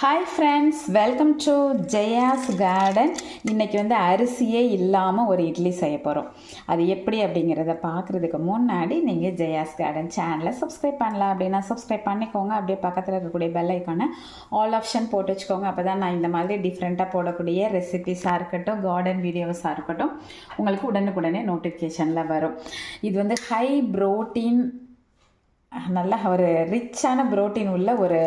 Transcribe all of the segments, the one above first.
Hi friends welcome to Jaya's garden இன்றைக்கி வந்து அரிசியே இல்லாமல் ஒரு இட்லி செய்ய போகிறோம் அது எப்படி அப்படிங்கிறத பார்க்குறதுக்கு முன்னாடி நீங்கள் ஜெயாஸ் கார்டன் சேனலை சப்ஸ்கிரைப் பண்ணலாம். அப்படின்னா சப்ஸ்கிரைப் பண்ணிக்கோங்க. அப்படியே பக்கத்தில் இருக்கக்கூடிய பெல் ஐக்கானை ஆல் ஆப்ஷன் போட்டு வச்சுக்கோங்க. அப்போ தான் நான் இந்த மாதிரி டிஃப்ரெண்ட்டாக போடக்கூடிய ரெசிபிஸாக இருக்கட்டும் கார்டன் வீடியோஸாக இருக்கட்டும் உங்களுக்கு உடனுக்குடனே நோட்டிஃபிகேஷனில் வரும். இது வந்து ஹை ப்ரோட்டீன் நல்லா ஒரு ரிச்சான புரோட்டீன் உள்ள ஒரு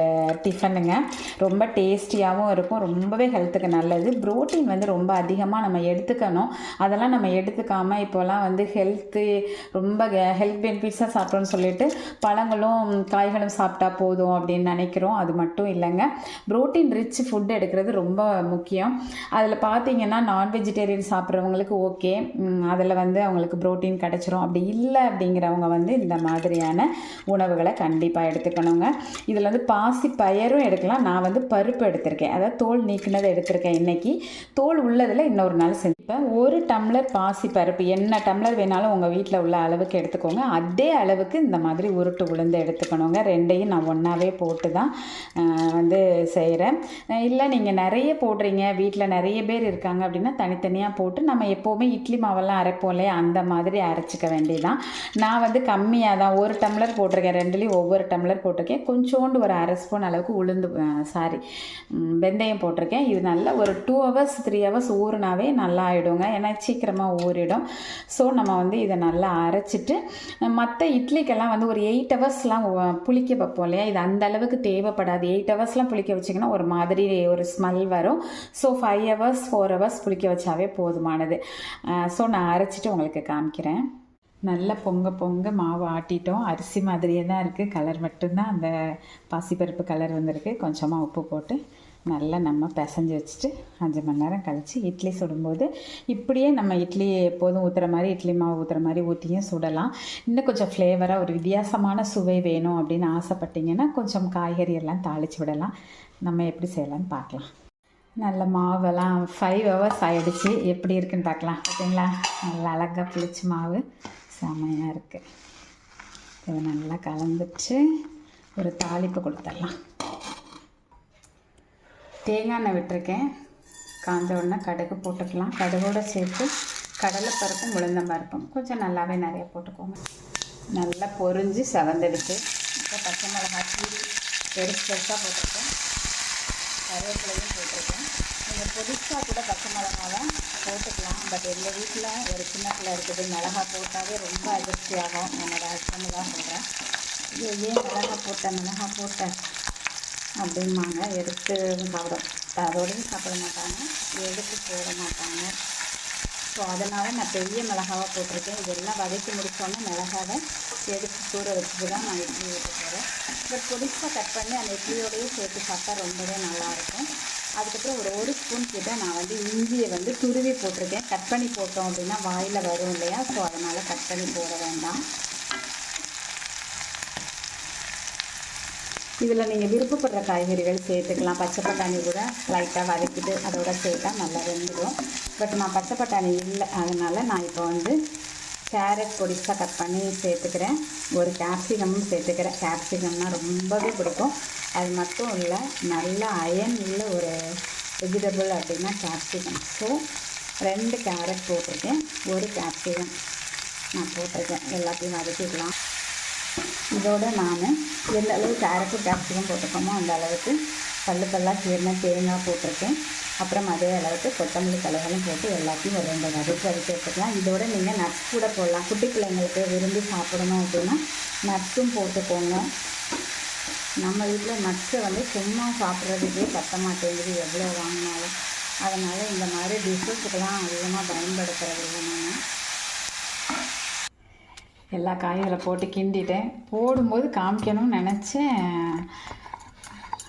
டிஃபனுங்க. ரொம்ப டேஸ்டியாகவும் இருக்கும். ரொம்பவே ஹெல்த்துக்கு நல்லது. புரோட்டீன் வந்து ரொம்ப அதிகமாக நம்ம எடுத்துக்கணும். அதெல்லாம் நம்ம எடுத்துக்காமல் இப்போலாம் வந்து ஹெல்த்து ரொம்ப ஹெல்த் பெனிஃபிட்ஸாக சாப்பிட்றோன்னு சொல்லிட்டு பழங்களும் காய்களும் சாப்பிட்டா போதும் அப்படின்னு நினைக்கிறோம். அது மட்டும் இல்லைங்க. புரோட்டீன் ரிச் ஃபுட் எடுக்கிறது ரொம்ப முக்கியம். அதில் பார்த்தீங்கன்னா நான் வெஜிடேரியன் சாப்பிட்றவங்களுக்கு ஓகே. அதில் வந்து அவங்களுக்கு புரோட்டீன் கிடச்சிரும். அப்படி இல்லை அப்படிங்கிறவங்க வந்து இந்த மாதிரியான உணவுகளை கண்டிப்பாக எடுத்துக்கணுங்க. இதில் வந்து பாசி பயரும் எடுக்கலாம். நான் வந்து பருப்பு எடுத்திருக்கேன். அதாவது தோல் நீக்கினதை எடுத்திருக்கேன் இன்னைக்கு. தோல் உள்ளதில் இன்னொரு நாள் செஞ்சுப்பேன். ஒரு டம்ளர் பாசி பருப்பு என்ன டம்ளர் வேணாலும் உங்கள் வீட்டில் உள்ள அளவுக்கு எடுத்துக்கோங்க. அதே அளவுக்கு இந்த மாதிரி உருட்டு உளுந்து எடுத்துக்கணுங்க. ரெண்டையும் நான் ஒன்றாவே போட்டு தான் வந்து செய்கிறேன் இல்லை நீங்கள் நிறைய போடுறீங்க. வீட்டில் நிறைய பேர் இருக்காங்க அப்படின்னா தனித்தனியாக போட்டு நம்ம எப்போவுமே இட்லி மாவெல்லாம் அரைப்போம் இல்லையா? அந்த மாதிரி அரைச்சிக்க வேண்டியதான் நான் வந்து கம்மியாக தான் ஒரு டம்ளர் வச்சுருக்கேன் ரெண்டுலேயும் ஒவ்வொரு டம்ளர் போட்டிருக்கேன். கொஞ்சோண்டு ஒரு அரை ஸ்பூன் அளவுக்கு உளுந்து சாரி வெந்தயம் போட்டிருக்கேன். இது நல்லா ஒரு டூ ஹவர்ஸ் த்ரீ ஹவர்ஸ் ஊறினாவே நல்லா ஆகிடுங்க ஏன்னா சீக்கிரமாக ஊறிடும். ஸோ நம்ம வந்து இதை நல்லா அரைச்சிட்டு மற்ற இட்லிக்கெல்லாம் வந்து ஒரு எயிட் ஹவர்ஸ்லாம் புளிக்க வைப்போம் இல்லையா? இது அந்த அளவுக்கு தேவைப்படாது. எயிட் ஹவர்ஸ்லாம் புளிக்க வச்சிங்கன்னா ஒரு மாதிரி ஒரு ஸ்மெல் வரும். So five hours four hours புளிக்க வச்சாவே போதுமானது. ஸோ நான் அரைச்சிட்டு உங்களுக்கு காமிக்கிறேன். நல்லா பொங்க பொங்க மாவு ஆட்டிட்டோம். அரிசி மாதிரியே தான் இருக்குது கலர் மட்டும்தான். அந்த பாசிப்பருப்பு கலர் வந்திருக்கு. கொஞ்சமாக உப்பு போட்டு நல்லா நம்ம பிசைஞ்சு வச்சுட்டு அஞ்சு மணி நேரம் கழித்து இட்லி சுடும்போது இப்படியே நம்ம இட்லி எப்போதும் ஊற்றுற மாதிரி இட்லி மாவு ஊற்றுற மாதிரி ஊற்றியும் சுடலாம். இன்னும் கொஞ்சம் ஃப்ளேவராக ஒரு வித்தியாசமான சுவை வேணும் அப்படின்னு ஆசைப்பட்டீங்கன்னா கொஞ்சம் காய்கறி எல்லாம் தாளித்து விடலாம். நம்ம எப்படி செய்யலாம்னு பார்க்கலாம். நல்ல மாவெல்லாம் ஃபைவ் ஹவர்ஸ் ஆகிடுச்சு எப்படி இருக்குன்னு பார்க்கலாம். பார்த்தீங்களா நல்லா அழகாக புளிச்சு மாவு. செமையாக இருக்குது இதை நல்லா கலந்துச்சு ஒரு தாளிப்பு கொடுத்துடலாம் தேங்காய் எண்ணெய் விட்டுருக்கேன். காஞ்ச உடனே கடுகு போட்டுக்கலாம். கடுகோடு சேர்த்து கடலைப்பருப்பும் உளுந்தம்பருப்பும் கொஞ்சம் நல்லாவே நிறைய போட்டுக்கோங்க. நல்லா பொரிஞ்சு செவந்தெடுத்து இப்போ பச்சை மிளகா தூள் பெருசு பெருசாக போட்டிருக்கேன். கருவேப்பிலையும் போட்டிருக்கேன். நீங்கள் பொடிசாக கூட பட் எங்கள் வீட்டில் ஒரு சின்ன பிள்ளை இருக்குது. மிளகா போட்டாவே ரொம்ப அதிர்ச்சி ஆகும். என்னோட ஹஸ்பண்டு தான் சொல்கிறேன் இது ஏன் மிளகா போட்டேன் மிளகா போட்டேன் அப்படிம்பாங்க. எடுத்து சாப்பிடும். அதோடையும் சாப்பிட மாட்டாங்க. எடுத்து போட மாட்டாங்க. ஸோ அதனால் நான் பெரிய மிளகாவாக போட்டிருக்கேன். இதெல்லாம் வதக்கி முடித்தோன்னே மிளகாவை எடுத்து தூர வச்சுட்டு தான் நான் இட்லி ஊற்ற போகிறேன் பட் பொடிசாக கட் பண்ணி அந்த இட்லியோடையே சேர்த்து சாப்பிட்டா ரொம்பவே நல்லாயிருக்கும் அதுக்கப்புறம் ஒரு ஒரு ஸ்பூன் கிட்ட நான் வந்து இஞ்சியை வந்து துருவி போட்டிருக்கேன். கட் பண்ணி போட்டோம் அப்படின்னா வாயில் வரும் இல்லையா? ஸோ அதனால் கட் பண்ணி போட வேண்டாம். இதில் நீங்கள் விருப்பப்படுற காய்கறிகள் சேர்த்துக்கலாம். பச்சை பட்டாணி கூட லைட்டாக வதக்கிட்டு அதோட சேர்த்தா நல்லா வெந்துடும். பட் நான் பச்சை பட்டாணி இல்லை அதனால் நான் இப்போ வந்து கேரட் பொடிசாக கட் பண்ணி சேர்த்துக்கிறேன். ஒரு கேப்சிகமும் சேர்த்துக்கிறேன். கேப்சிகம்னா ரொம்பவே பிடிக்கும். அது மட்டும் இல்லை நல்ல அயன் உள்ள ஒரு வெஜிடபிள் அப்படின்னா கேப்சிகம் ஸோ ரெண்டு கேரட் போட்டிருக்கேன். ஒரு கேப்சிகம் நான் போட்டிருக்கேன். எல்லாத்தையும் வதக்கிக்கலாம். இதோட நான் எந்த அளவு கேரட்டு கேப்சிகம் போட்டிருக்கோமோ அந்த அளவுக்கு பல்லு பல்லாக கீர்ன தேங்காய் போட்டிருக்கேன். அப்புறம் அதே அளவுக்கு கொத்தமல்லி தலைகளும் போட்டு எல்லாத்தையும் ஒரு ரெண்டு வதக்கி வதக்கி எடுத்துக்கலாம் இதோட நீங்கள் நட்ஸ் கூட போடலாம். குட்டி பிள்ளைங்களுக்கு விரும்பி சாப்பிடணும் அப்படின்னா நட்ஸும் போட்டுக்கோங்க. நம்ம வீட்டில் நட்ஸை வந்து சும்மா சாப்பிட்றதுக்கே பத்த மாட்டேங்குது எவ்வளோ வாங்கினாலும். அதனால் இந்த மாதிரி டிஷ்ஷஸுக்கெல்லாம் அதிகமாக பயன்படுத்துகிறது இல்லை நான் எல்லா காய்களை போட்டு கிண்டிட்டேன். போடும்போது காமிக்கணும்னு நினச்சேன்.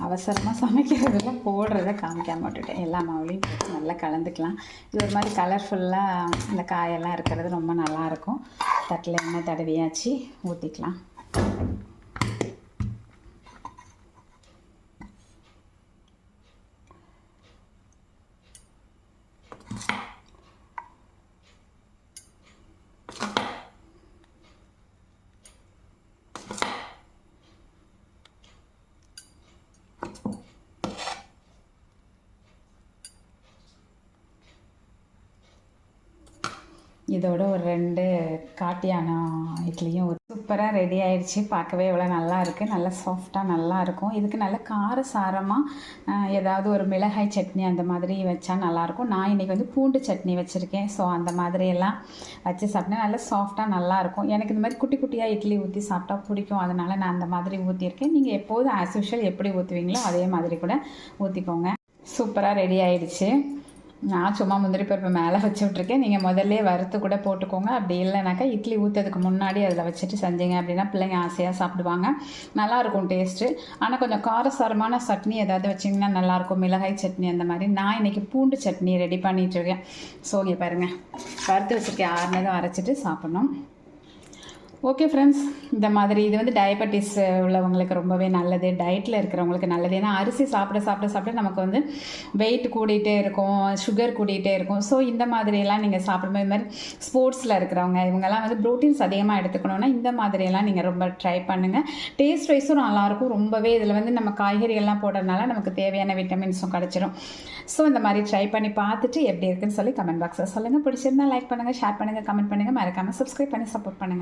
அவசரமாக சமைக்கிறதுல போடுறத காமிக்காம விட்டுட்டேன். எல்லா மாவுலையும் போட்டு நல்லா கலந்துக்கலாம். இது ஒரு மாதிரி கலர்ஃபுல்லாக இந்த காயெல்லாம் இருக்கிறது ரொம்ப நல்லாயிருக்கும் தட்டில் எண்ணெய் தடவியாச்சு ஊற்றிக்கலாம் இதோட ஒரு ரெண்டு காட்டியானம் இட்லியும் சூப்பராக ரெடி ஆயிடுச்சு. பார்க்கவே இவ்வளோ நல்லா இருக்குது நல்லா சாஃப்டாக நல்லா இருக்கும். இதுக்கு நல்ல கார சாரமாக ஏதாவது ஒரு மிளகாய் சட்னி அந்த மாதிரி வச்சா நல்லாயிருக்கும் நான் இன்றைக்கி வந்து பூண்டு சட்னி வச்சுருக்கேன். ஸோ அந்த மாதிரி எல்லாம் வச்சு சாப்பிட்டா நல்லா சாஃப்டாக நல்லாயிருக்கும் எனக்கு இந்த மாதிரி குட்டி குட்டியாக இட்லி ஊற்றி சாப்பிட்டா பிடிக்கும். அதனால் நான் அந்த மாதிரி ஊற்றியிருக்கேன் நீங்கள் எப்போதும் ஆஸ் யூஷுவல் எப்படி ஊற்றுவீங்களோ அதே மாதிரி கூட ஊற்றிக்கோங்க சூப்பராக ரெடி ஆயிடுச்சு. நான் சும்மா முந்திரி பருப்பு மேலே வச்சு விட்ருக்கேன் நீங்கள் முதல்ல வறுத்து கூட போட்டுக்கோங்க. அப்படி இல்லைனாக்கா இட்லி ஊற்றுறதுக்கு முன்னாடி அதில் வச்சுட்டு செஞ்சீங்க அப்படின்னா பிள்ளைங்க ஆசையாக சாப்பிடுவாங்க. நல்லாயிருக்கும் டேஸ்ட்டு. ஆனால் கொஞ்சம் காரசாரமான சட்னி ஏதாவது வச்சிங்கன்னா நல்லாயிருக்கும். மிளகாய் சட்னி அந்த மாதிரி. நான் இன்றைக்கி பூண்டு சட்னி ரெடி பண்ணிகிட்ருக்கேன் ஸோ இங்கே பாருங்கள் வறுத்து வச்சுருக்கேன் ஆறுனதும் அரைச்சிட்டு சாப்பிட்ணும். ஓகே ஃப்ரெண்ட்ஸ் இந்த மாதிரி இது வந்து டயபெட்டிஸ் உள்ளவங்களுக்கு ரொம்பவே நல்லது. டயட்டில் இருக்கிறவங்களுக்கு நல்லது. ஏன்னா அரிசி சாப்பிட சாப்பிட சாப்பிட நமக்கு வந்து வெயிட் கூடிகிட்டே இருக்கும் சுகர் கூடிகிட்டே இருக்கும். ஸோ இந்த மாதிரியெல்லாம் நீங்கள் சாப்பிடும்போது இந்த மாதிரி ஸ்போர்ட்ஸில் இருக்கிறவங்க இவங்கெல்லாம் வந்து ப்ரோட்டீன்ஸ் அதிகமாக எடுத்துக்கணும்னா இந்த மாதிரியெல்லாம் நீங்கள் ரொம்ப ட்ரை பண்ணுங்கள் டேஸ்ட் வைஸும் நல்லாயிருக்கும். ரொம்பவே இதில் வந்து நம்ம காய்கறிகள்லாம் போடுறதுனால நமக்கு தேவையான விட்டமின்ஸும் கிடச்சிரும். ஸோ இந்த மாதிரி ட்ரை பண்ணி பார்த்துட்டு எப்படி இருக்குன்னு சொல்லி கமெண்ட் பாக்ஸில் சொல்லுங்கள் பிடிச்சிருந்தா லைக் பண்ணுங்கள் ஷேர் பண்ணுங்கள் கமெண்ட் பண்ணுங்கள் மறக்காமல் சப்ஸ்கிரைப் பண்ணி சப்போர்ட் பண்ணுங்கள்